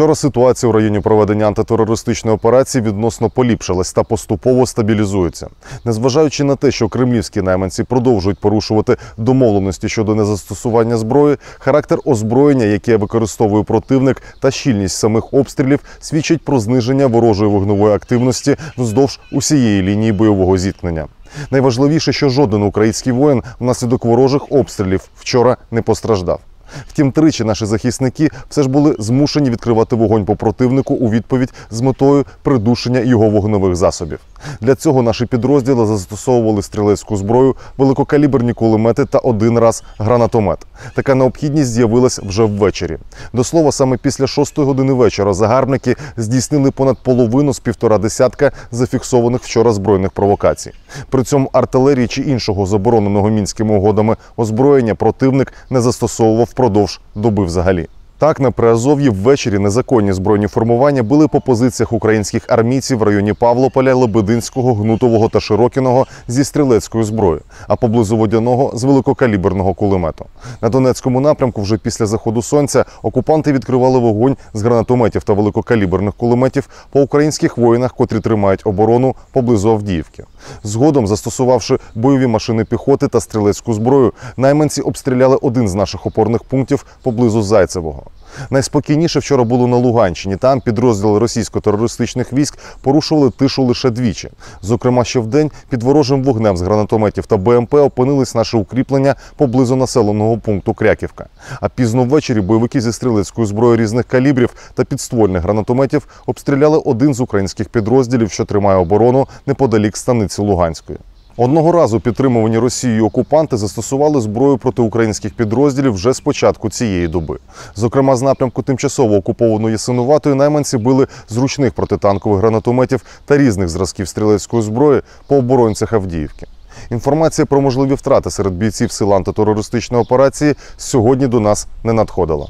Вчора ситуація у районі проведення антитерористичної операції відносно поліпшилась та поступово стабілізується. Незважаючи на те, що кремлівські найманці продовжують порушувати домовленості щодо незастосування зброї, характер озброєння, яке використовує противник, та щільність самих обстрілів свідчать про зниження ворожої вогневої активності вздовж усієї лінії бойового зіткнення. Найважливіше, що жоден український воїн внаслідок ворожих обстрілів вчора не постраждав. Втім, тричі наші захисники все ж були змушені відкривати вогонь по противнику у відповідь з метою придушення його вогневих засобів. Для цього наші підрозділи застосовували стрілецьку зброю, великокаліберні кулемети та один раз гранатомет. Така необхідність з'явилась вже ввечері. До слова, саме після шостої години вечора загарбники здійснили понад половину з півтора десятка зафіксованих вчора збройних провокацій. При цьому артилерії чи іншого забороненого мінськими угодами озброєння противник не застосовував впродовж доби взагалі. Так, на Приазов'ї ввечері незаконні збройні формування били по позиціях українських армійців в районі Павлополя, Лебединського, Гнутового та Широкіного зі стрілецькою зброєю, а поблизу водяного з великокаліберного кулемету. На Донецькому напрямку вже після заходу сонця окупанти відкривали вогонь з гранатометів та великокаліберних кулеметів по українських воїнах, котрі тримають оборону поблизу Авдіївки. Згодом, застосувавши бойові машини піхоти та стрілецьку зброю, найманці обстріляли один з наших опорних пунктів поблизу Зайцевого. Найспокійніше вчора було на Луганщині. Там підрозділи російсько-терористичних військ порушували тишу лише двічі. Зокрема, ще вдень під ворожим вогнем з гранатометів та БМП опинились наші укріплення поблизу населеного пункту Кряківка. А пізно ввечері бойовики зі стрілецькою зброєю різних калібрів та підствольних гранатометів обстріляли один з українських підрозділів, що тримає оборону неподалік станиці Луганської. Одного разу підтримувані Росією окупанти застосували зброю проти українських підрозділів вже з початку цієї доби. Зокрема, з напрямку тимчасово окупованої Синуватої найманці били з ручних протитанкових гранатометів та різних зразків стрілецької зброї по оборонцях Авдіївки. Інформація про можливі втрати серед бійців сил антитерористичної операції сьогодні до нас не надходила.